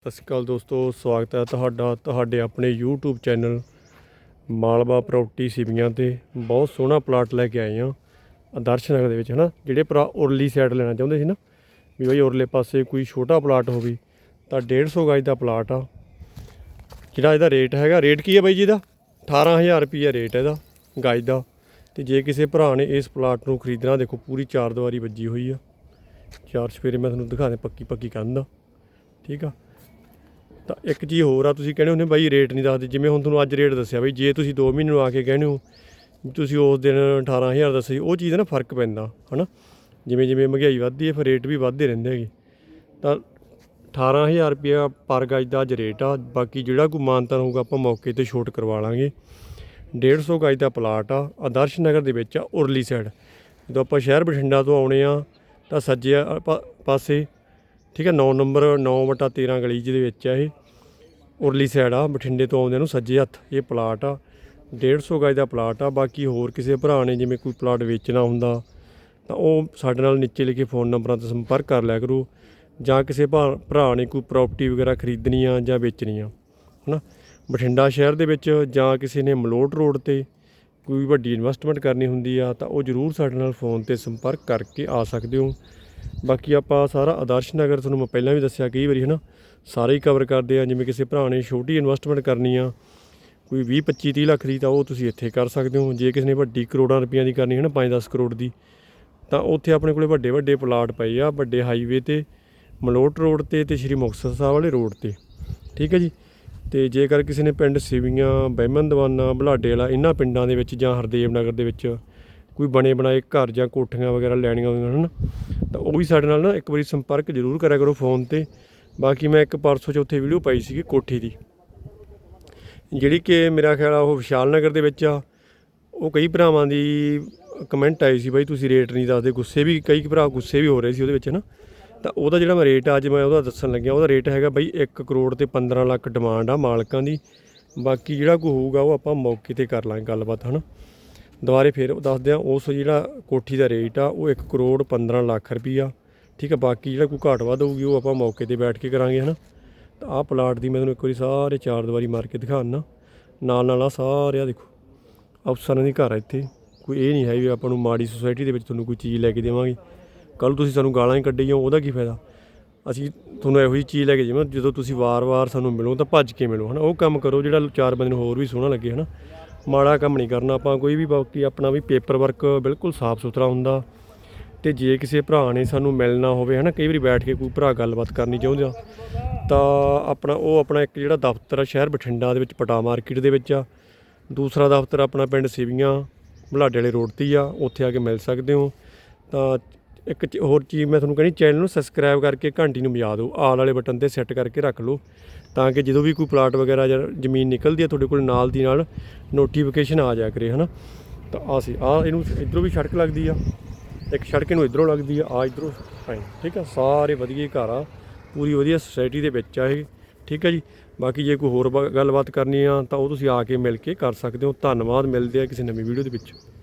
ਸਤਿ ਸ਼੍ਰੀ ਅਕਾਲ ਦੋਸਤੋ, ਸਵਾਗਤ ਹੈ ਤੁਹਾਡਾ, ਤੁਹਾਡੇ ਆਪਣੇ YouTube channel Malwa property Sivian ਤੇ। ਬਹੁਤ ਸੋਹਣਾ ਪਲਾਟ ਲੈ ਕੇ ਆਏ ਆ ਆਦਰਸ਼ ਨਗਰ ਦੇ ਵਿੱਚ, ਹਨਾ? ਜਿਹੜੇ ਭਰਾ ਉਰਲੀ ਸਾਈਡ ਲੈਣਾ ਚਾਹੁੰਦੇ ਸੀ ਨਾ, ਵੀ ਬਈ ਉਰਲੇ ਪਾਸੇ ਕੋਈ ਛੋਟਾ ਪਲਾਟ ਹੋਵੇ, ਤਾਂ 150 ਗਜ ਦਾ ਪਲਾਟ ਆ। ਜਿਹੜਾ ਇਹਦਾ ਰੇਟ ਹੈਗਾ ਰੇਟ ਕੀ ਹੈ ਬਾਈ ਜੀ ਦਾ 18000 ਰੁਪਈਆ ਰੇਟ ਹੈ ਇਹਦਾ, ਗਜ ਦਾ। ਤੇ ਜੇ ਕਿਸੇ ਭਰਾ ਨੇ ਇਸ ਪਲਾਟ ਨੂੰ ਖਰੀਦਣਾ, ਦੇਖੋ ਪੂਰੀ ਚਾਰ ਦੀਵਾਰੀ ਵੱਜੀ ਹੋਈ ਆ। ਚਾਰ ਸਵੇਰੇ ਮੈਂ ਤੁਹਾਨੂੰ ਦਿਖਾ ਦੇ ਪੱਕੀ ਪੱਕੀ ਕੰਧ ਆ। ਠੀਕ ਆ? ਤਾਂ ਇੱਕ ਚੀਜ਼ ਹੋਰ ਆ, ਤੁਸੀਂ ਕਹਿੰਦੇ ਹੁੰਦੇ ਬਾਈ ਰੇਟ ਨਹੀਂ ਦੱਸਦੇ। ਜਿਵੇਂ ਹੁਣ ਤੁਹਾਨੂੰ ਅੱਜ ਰੇਟ ਦੱਸਿਆ ਬਈ, ਜੇ ਤੁਸੀਂ 2 ਮਹੀਨੇ ਨੂੰ ਆ ਕੇ ਕਹਿੰਦੇ ਹੋ, ਤੁਸੀਂ ਉਸ ਦਿਨ 18000 ਦੱਸਿਆ ਸੀ, ਉਹ ਚੀਜ਼ ਦਾ ਨਾ ਫ਼ਰਕ ਪੈਂਦਾ, ਹਨਾ? ਜਿਵੇਂ ਜਿਵੇਂ ਮਹਿੰਗਾਈ ਵੱਧਦੀ ਹੈ, ਫਿਰ ਰੇਟ ਵੀ ਵੱਧਦੇ ਰਹਿੰਦੇ ਹੈਗੇ। ਤਾਂ 18000 ਰੁਪਇਆ ਪਰ ਗਜ ਦਾ ਅੱਜ ਰੇਟ ਆ, ਬਾਕੀ ਜਿਹੜਾ ਕੋਈ ਮਾਨਤਾ ਹੋਊਗਾ ਆਪਾਂ ਮੌਕੇ ਤੇ ਛੋਟ ਕਰਵਾ ਲਾਂਗੇ। 150 ਗਜ ਦਾ ਪਲਾਟ ਆ, ਆਦਰਸ਼ ਨਗਰ ਦੇ ਵਿੱਚ ਆ, ਉਰਲੀ ਸਾਈਡ ਜਦੋਂ ਆਪਾਂ ਸ਼ਹਿਰ ਬਠਿੰਡਾ ਤੋਂ ਆਉਣੇ ਆ, ਤਾਂ ਸੱਜੇ ਪਾ- ਪਾਸੇ, ਠੀਕ ਹੈ 9 ਨੰਬਰ 9 ਵਟਾ 13 ਗਲੀ ਜਿਹਦੇ ਵਿੱਚ ਆ ਇਹ। ਉਰਲੀ ਸਾਈਡ ਆ, ਬਠਿੰਡੇ ਤੋਂ ਆਉਂਦੇ ਨੂੰ ਸੱਜੇ ਹੱਥ। ਇਹ ਪਲਾਟ ਆ 150 ਗਜ ਦਾ ਪਲਾਟ ਆ, ਬਾਕੀ ਹੋਰ ਕਿਸੇ ਭਰਾ ਨੇ ਜਿਵੇਂ ਕੋਈ ਪਲਾਟ ਵੇਚਣਾ ਹੁੰਦਾ, ਤਾਂ ਉਹ ਸਾਡੇ ਨਾਲ ਨੀਚੇ ਲਿਖੇ ਫੋਨ ਨੰਬਰਾਂ ਤੇ ਸੰਪਰਕ ਕਰ ਲਿਆ ਕਰੋ, ਜਾਂ ਕਿਸੇ ਭਾ- ਭਰਾ ਨੇ ਕੋਈ ਪ੍ਰਾਪਰਟੀ ਵਗੈਰਾ ਖਰੀਦਣੀ ਆ ਜਾਂ ਵੇਚਣੀ ਆ ਹਨਾ? ਬਠਿੰਡਾ ਸ਼ਹਿਰ ਦੇ ਵਿੱਚ ਜਾਂ ਕਿਸੇ ਨੇ ਮਲੋਟ ਰੋਡ ਤੇ ਕੋਈ ਵੱਡੀ ਇਨਵੈਸਟਮੈਂਟ ਕਰਨੀ ਹੁੰਦੀ ਆ, ਤਾਂ ਉਹ ਜ਼ਰੂਰ ਸਾਡੇ ਨਾਲ ਫੋਨ ਤੇ ਸੰਪਰਕ ਕਰਕੇ ਆ ਸਕਦੇ ਹੋ। ਬਾਕੀ ਆਪਾਂ ਸਾਰਾ ਆਦਰਸ਼ ਨਗਰ ਤੁਹਾਨੂੰ ਮੈਂ ਪਹਿਲਾਂ ਵੀ ਦੱਸਿਆ ਕਈ ਵਾਰੀ ਹਨਾ, ਸਾਰੇ ਹੀ ਕਵਰ ਕਰਦੇ ਆ, ਜਿਵੇਂ ਕਿਸੇ ਭਰਾ ਨੇ ਛੋਟੀ ਇਨਵੈਸਟਮੈਂਟ ਕਰਨੀ ਆ, ਕੋਈ 20 25 30 ਲੱਖ ਦੀ ਤਾਂ ਉਹ ਤੁਸੀਂ ਇੱਥੇ ਕਰ ਸਕਦੇ ਹੋ। ਜੇ ਕਿਸੇ ਨੇ ਵੱਡੀ ਕਰੋੜਾਂ ਰੁਪਈਆਂ ਦੀ ਕਰਨੀ ਹੈ ਨਾ 5-10 ਕਰੋੜ ਦੀ, ਤਾਂ ਉੱਥੇ ਆਪਣੇ ਕੋਲੇ ਵੱਡੇ ਵੱਡੇ ਪਲਾਟ ਪਏ ਆ, ਵੱਡੇ ਹਾਈਵੇ ਤੇ, ਮਲੋਟ ਰੋਡ ਤੇ ਤੇ ਸ਼੍ਰੀ ਮੁਕਤਸਰ ਸਾਹਿਬ ਵਾਲੇ ਰੋਡ ਤੇ। ਠੀਕ ਹੈ ਜੀ? ਤੇ ਜੇਕਰ ਕਿਸੇ ਨੇ ਪਿੰਡ ਸਿਵੀਆਂ, ਬਹਿਮਨ ਦਵਾਨਾ, ਬੁਲਾਡੇ ਵਾਲਾ ਇਹਨਾਂ ਪਿੰਡਾਂ ਦੇ ਵਿੱਚ ਜਾਂ ਹਰਦੇਵ ਨਗਰ ਦੇ ਵਿੱਚ ਕੋਈ ਬਣੇ ਬਣਾਏ ਘਰ ਜਾਂ ਕੋਠੀਆਂ ਵਗੈਰਾ ਲੈਣੀਆਂ ਹੋਈਆਂ ਹਨ ਤਾਂ ਉਹ ਵੀ ਸਾਡੇ ਨਾਲ ਨਾ ਇੱਕ ਵਾਰੀ ਸੰਪਰਕ ਜ਼ਰੂਰ ਕਰਿਆ ਕਰੋ ਫੋਨ ਤੇ। ਬਾਕੀ ਮੈਂ ਇੱਕ ਪਰਸੋਂ 'ਚ ਉੱਥੇ ਵੀਡੀਓ ਪਾਈ ਸੀਗੀ ਕੋਠੀ ਦੀ। ਜਿਹੜੀ ਕਿ ਮੇਰਾ ਖਿਆਲ ਆ ਉਹ ਵਿਸ਼ਾਲ ਨਗਰ ਦੇ ਵਿੱਚ ਆ। ਉਹ ਕਈ ਭਰਾਵਾਂ ਦੀ ਕਮੈਂਟ ਆਈ ਸੀ ਬਾਈ ਤੁਸੀਂ ਰੇਟ ਨਹੀਂ ਦੱਸਦੇ। ਗੁੱਸੇ ਵੀ ਕਈ ਭਰਾ ਗੁੱਸੇ ਵੀ ਹੋ ਰਹੇ ਸੀ ਉਹਦੇ ਵਿੱਚ ਨਾ। ਤਾਂ ਉਹਦਾ ਜਿਹੜਾ ਮੈਂ ਰੇਟ ਅੱਜ ਮੈਂ ਉਹਦਾ ਦੱਸਣ ਲੱਗਿਆ। ਉਹਦਾ ਰੇਟ ਹੈਗਾ ਬਾਈ 1 ਕਰੋੜ ਤੇ 15 ਲੱਖ ਡਿਮਾਂਡ ਆ ਮਾਲਕਾਂ ਦੀ। ਬਾਕੀ ਜਿਹੜਾ ਕੋਈ ਹੋਊਗਾ ਉਹ ਆਪਾਂ ਮੌਕੇ ਤੇ ਕਰ ਲਾਂਗੇ ਗੱਲਬਾਤ, ਹਨਾ? ਦੁਬਾਰੇ ਫਿਰ ਦੱਸਦੇ ਆ, ਉਸ ਜਿਹੜਾ ਕੋਠੀ ਦਾ ਰੇਟ ਆ, ਉਹ 1 ਕਰੋੜ 15 ਲੱਖ ਰੁਪਈਆ। ਠੀਕ ਆ, ਬਾਕੀ ਜਿਹੜਾ ਕੋਈ ਘਾਟ ਵੱਧ ਹੋਊਗੀ, ਉਹ ਆਪਾਂ ਮੌਕੇ ਤੇ ਬੈਠ ਕੇ ਕਰਾਂਗੇ, ਹਨਾ। ਤਾਂ ਆਹ ਪਲਾਟ ਦੀ ਮੈਂ ਤੁਹਾਨੂੰ ਇੱਕ ਵਾਰੀ ਸਾਰੇ ਚਾਰ ਦੀਵਾਰੀ ਮਾਰ ਕੇ ਦਿਖਾਉਣਾ ਨਾਲ ਨਾਲ ਆ ਸਾਰੇ ਆ ਦੇਖੋ, ਅਫਸਰਾਂ ਦੀ ਘਰ ਆ ਇੱਥੇ। ਕੋਈ ਇਹ ਨਹੀਂ ਹੈ ਵੀ ਆਪਾਂ ਨੂੰ ਮਾੜੀ ਸੁਸਾਇਟੀ ਦੇ ਵਿੱਚ ਤੁਹਾਨੂੰ ਕੋਈ ਚੀਜ਼ ਲੈ ਕੇ ਦੇਵਾਂਗੇ। ਕੱਲ ਤੁਸੀਂ ਸਾਨੂੰ ਗਾਲਾਂ ਹੀ ਕੱਢੀ ਜਾਓ, ਉਹਦਾ ਕੀ ਫਾਇਦਾ? ਅਸੀਂ ਤੁਹਾਨੂੰ ਇਹੋ ਜਿਹੀ ਚੀਜ਼ ਲੈ ਕੇ ਜਿਵੇਂ ਜਦੋਂ ਤੁਸੀਂ ਵਾਰ-ਵਾਰ ਸਾਨੂੰ ਮਿਲੋ, ਤਾਂ ਭੱਜ ਕੇ ਮਿਲੋ, ਹਨਾ। ਉਹ ਕੰਮ ਕਰੋ, ਜਿਹੜਾ ਚਾਰ ਬੰਦੇ ਨੂੰ ਹੋਰ ਵੀ ਸੋਹਣਾ ਲੱਗੇ, ਹਨਾ। ਮਾੜਾ ਕੰਮ ਨਹੀਂ ਕਰਨਾ, ਆਪਾਂ ਕੋਈ ਵੀ ਬਾਕੀ ਆਪਣਾ ਵੀ ਪੇਪਰ ਵਰਕ ਬਿਲਕੁਲ ਸਾਫ਼ ਸੁਥਰਾ ਹੁੰਦਾ ਤੇ ਜੇ ਕਿਸੇ ਭਰਾ ਨੇ ਸਾਨੂੰ ਮਿਲਣਾ ਹੋਵੇ, ਹਨਾ, ਕਈ ਵਾਰੀ ਬੈਠ ਕੇ ਕੋਈ ਭਰਾ ਗੱਲਬਾਤ ਕਰਨੀ ਚਾਹੁੰਦਾ, ਤਾਂ ਆਪਣਾ ਉਹ ਆਪਣਾ ਇੱਕ ਜਿਹੜਾ ਦਫ਼ਤਰ ਆ ਸ਼ਹਿਰ ਬਠਿੰਡਾ ਦੇ ਵਿੱਚ, ਪਟਾ ਮਾਰਕੀਟ ਦੇ ਵਿੱਚ ਆ, ਦੂਸਰਾ ਦਫ਼ਤਰ ਆਪਣਾ ਪਿੰਡ ਸਿਵੀਆਂ ਬੁਲਾਡੇ ਵਾਲੇ ਰੋਡ ਤੇ ਹੀ ਆ, ਉੱਥੇ ਆ ਕੇ ਮਿਲ ਸਕਦੇ ਹੋ, ਤਾਂ ਇੱਕ ਚ- ਹੋਰ ਚੀਜ਼ ਮੈਂ ਤੁਹਾਨੂੰ ਕਹਿੰਦੀ ਚੈਨਲ ਨੂੰ ਸਬਸਕ੍ਰਾਈਬ ਕਰਕੇ ਘੰਟੀ ਨੂੰ ਵਜਾ ਦਿਓ, ਆਲ ਵਾਲੇ ਬਟਨ ਤੇ ਸੈੱਟ ਕਰਕੇ ਰੱਖ ਲਓ, ਤਾਂ ਕਿ ਜਦੋਂ ਵੀ ਕੋਈ ਪਲਾਟ ਵਗੈਰਾ ਜਾਂ ਜ਼ਮੀਨ ਨਿਕਲਦੀ ਹੈ ਤੁਹਾਡੇ ਕੋਲ ਨਾਲ ਦੀ ਨਾਲ ਨੋਟੀਫਿਕੇਸ਼ਨ ਆ ਜਾਇਆ ਕਰੇ, ਹਨਾ? ਤਾਂ ਆ ਸੀ ਆ ਇਹਨੂੰ ਇਧਰੋਂ ਵੀ ਸੜਕ ਲੱਗਦੀ ਆ, ਇੱਕ ਸੜਕ ਇਹਨੂੰ ਇਧਰੋਂ ਲੱਗਦੀ ਆ ਆ ਇਧਰੋਂ ਠੀਕ ਆ? ਸਾਰੇ ਵਧੀਆ ਘਰ ਆ, ਪੂਰੀ ਵਧੀਆ ਸੁਸਾਇਟੀ ਦੇ ਵਿੱਚ ਆ ਇਹ, ਠੀਕ ਆ ਜੀ? ਬਾਕੀ ਜੇ ਕੋਈ ਹੋਰ ਬ- ਗੱਲਬਾਤ ਕਰਨੀ ਆ ਤਾਂ ਉਹ ਤੁਸੀਂ ਆ ਕੇ ਮਿਲ ਕੇ ਕਰ ਸਕਦੇ ਹੋ। ਧੰਨਵਾਦ, ਮਿਲਦੇ ਆ ਕਿਸੇ ਨਵੀਂ ਵੀਡੀਓ ਦੇ ਵਿੱਚ।